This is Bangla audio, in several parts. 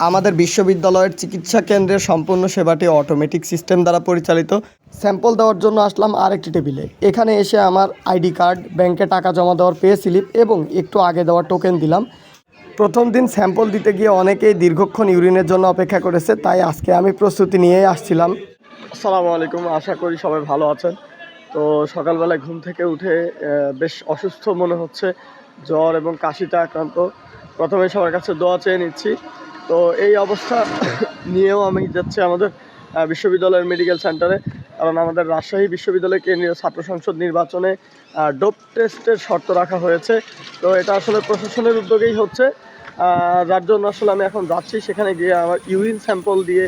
আমাদের বিশ্ববিদ্যালয়ের চিকিৎসা কেন্দ্রের সম্পূর্ণ সেবাটি অটোমেটিক সিস্টেম দ্বারা পরিচালিত। স্যাম্পল দেওয়ার জন্য আসলাম আরেকটি টেবিলে। এখানে এসে আমার আইডি কার্ড, ব্যাংকে টাকা জমা দেওয়ার পে স্লিপ এবং একটু আগে দেওয়ার টোকেন দিলাম। প্রথম দিন স্যাম্পল দিতে গিয়ে অনেকেই দীর্ঘক্ষণ ইউরিনের জন্য অপেক্ষা করেছে, তাই আজকে আমি প্রস্তুতি নিয়েই আসছিলাম। আসসালামু আলাইকুম, আশা করি সবাই ভালো আছেন। তো সকালবেলায় ঘুম থেকে উঠে বেশ অসুস্থ মনে হচ্ছে, জ্বর এবং কাশিতে আক্রান্ত। প্রথমে সবার কাছে দোয়া চেয়ে নিচ্ছি। তো এই অবস্থা নিয়েও আমি যাচ্ছি আমাদের বিশ্ববিদ্যালয়ের মেডিকেল সেন্টারে কারণ আমাদের রাজশাহী বিশ্ববিদ্যালয় কেন্দ্রীয় ছাত্র সংসদ নির্বাচনে ডোপ টেস্টের শর্ত রাখা হয়েছে। তো এটা আসলে প্রশাসনের উদ্যোগেই হচ্ছে। যার জন্য আসলে আমি এখন যাচ্ছি। সেখানে গিয়ে আমার ইউরিন স্যাম্পল দিয়ে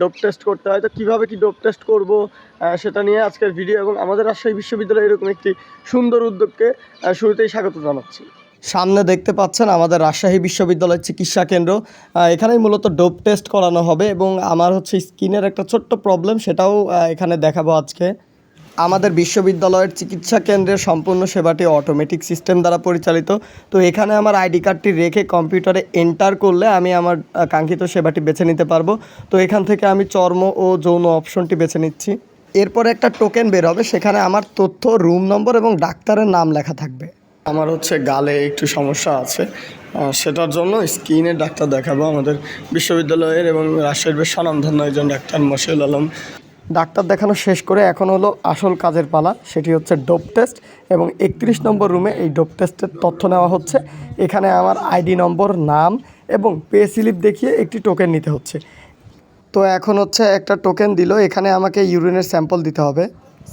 ডোপ টেস্ট করতে হয়। তো কীভাবে কি ডোপ টেস্ট করব সেটা নিয়ে আজকের ভিডিও এবং আমাদের রাজশাহী বিশ্ববিদ্যালয়ে এরকম একটি সুন্দর উদ্যোগকে শুরুতেই স্বাগত জানাচ্ছি। সামনে দেখতে পাচ্ছেন আমাদের রাজশাহী বিশ্ববিদ্যালয়ের চিকিৎসা কেন্দ্র। এখানেই মূলত ডোপ টেস্ট করানো হবে এবং আমার হচ্ছে স্কিনের একটা ছোট্ট প্রবলেম, সেটাও এখানে দেখাবো আজকে। আমাদের বিশ্ববিদ্যালয়ের চিকিৎসা কেন্দ্রের সম্পূর্ণ সেবাটি অটোমেটিক সিস্টেম দ্বারা পরিচালিত। তো এখানে আমার আইডি কার্ডটি রেখে কম্পিউটারে এন্টার করলে আমি আমার কাঙ্ক্ষিত সেবাটি বেছে নিতে পারব। তো এখান থেকে আমি চর্ম ও যৌন অপশনটি বেছে নিচ্ছি। এরপরে একটা টোকেন বের হবে, সেখানে আমার তথ্য রুম নম্বর এবং ডাক্তারের নাম লেখা থাকবে। আমার হচ্ছে গালে একটু সমস্যা আছে। সেটার জন্য স্কিনের ডাক্তার দেখাবো আমাদের বিশ্ববিদ্যালয়ের এবং রাজশাহীর বেশ স্বনামধন্য একজন ডাক্তার মশিউল আলম। ডাক্তার দেখানো শেষ করে এখন হলো আসল কাজের পালা, সেটি হচ্ছে ডোপ টেস্ট এবং একত্রিশ নম্বর রুমে এই ডোপ টেস্টের তথ্য নেওয়া হচ্ছে। এখানে আমার আইডি নম্বর, নাম এবং পে স্লিপ দেখিয়ে একটি টোকেন নিতে হচ্ছে। তো এখন হচ্ছে একটা টোকেন দিল, এখানে আমাকে ইউরিনের স্যাম্পল দিতে হবে।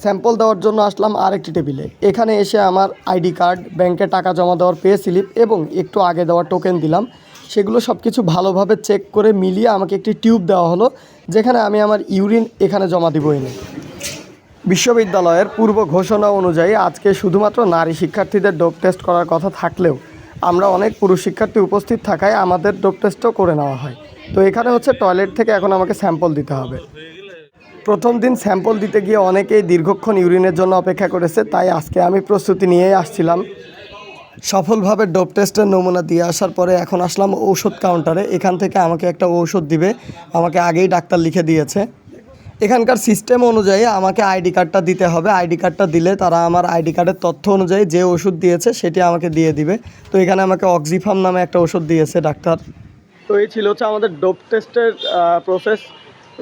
স্যাম্পল দেওয়ার জন্য আসলাম আরেকটি টেবিলে। এখানে এসে আমার আইডি কার্ড, ব্যাংকে টাকা জমা দেওয়ার পে স্লিপ এবং একটু আগে দেওয়ার টোকেন দিলাম। সেগুলো সব কিছু ভালোভাবে চেক করে মিলিয়ে আমাকে একটি টিউব দেওয়া হলো, যেখানে আমি আমার ইউরিন এখানে জমা দিব এনে। বিশ্ববিদ্যালয়ের পূর্ব ঘোষণা অনুযায়ী আজকে শুধুমাত্র নারী শিক্ষার্থীদের ডোপ টেস্ট করার কথা থাকলেও আমরা অনেক পুরুষ শিক্ষার্থী উপস্থিত থাকায় আমাদের ডোপ টেস্টও করে নেওয়া হয়। তো এখানে হচ্ছে টয়লেট থেকে এখন আমাকে স্যাম্পল দিতে হবে। প্রথম দিন স্যাম্পল দিতে গিয়ে অনেকেই দীর্ঘক্ষণ ইউরিনের জন্য অপেক্ষা করেছে, তাই আজকে আমি প্রস্তুতি নিয়েই আসছিলাম। সফলভাবে ডোপ টেস্টের নমুনা দিয়ে আসার পরে এখন আসলাম ঔষধ কাউন্টারে। এখান থেকে আমাকে একটা ঔষধ দিবে, আমাকে আগেই ডাক্তার লিখে দিয়েছে। এখানকার সিস্টেম অনুযায়ী আমাকে আইডি কার্ডটা দিতে হবে। আইডি কার্ডটা দিলে তারা আমার আইডি কার্ডের তথ্য অনুযায়ী যে ওষুধ দিয়েছে সেটি আমাকে দিয়ে দিবে। তো এখানে আমাকে অক্সিফাম নামে একটা ওষুধ দিয়েছে ডাক্তার। তো এই ছিল হচ্ছে আমাদের ডোপ টেস্টের প্রসেস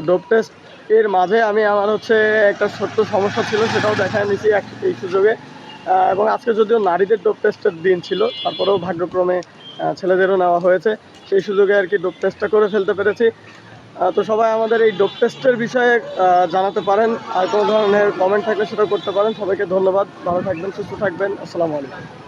ডোপ টেস্ট এর মাঝে আমি আমার হচ্ছে একটা ছোট্ট সমস্যা ছিল, সেটাও দেখা নিয়েছি এই সুযোগে। এবং আজকে যদিও নারীদের ডোপ টেস্টের দিন ছিল, তারপরেও ভাগ্যক্রমে ছেলেদেরও নেওয়া হয়েছে। সেই সুযোগে আর কি ডোপ টেস্টটা করে ফেলতে পেরেছি। তো সবাই আমাদের এই ডোপ টেস্টের বিষয়ে জানাতে পারেন। আর কোনো ধরনের কমেন্ট থাকলে সেটা করতে পারেন। সবাইকে ধন্যবাদ। ভালো থাকবেন, সুস্থ থাকবেন। আসসালামু আলাইকুম।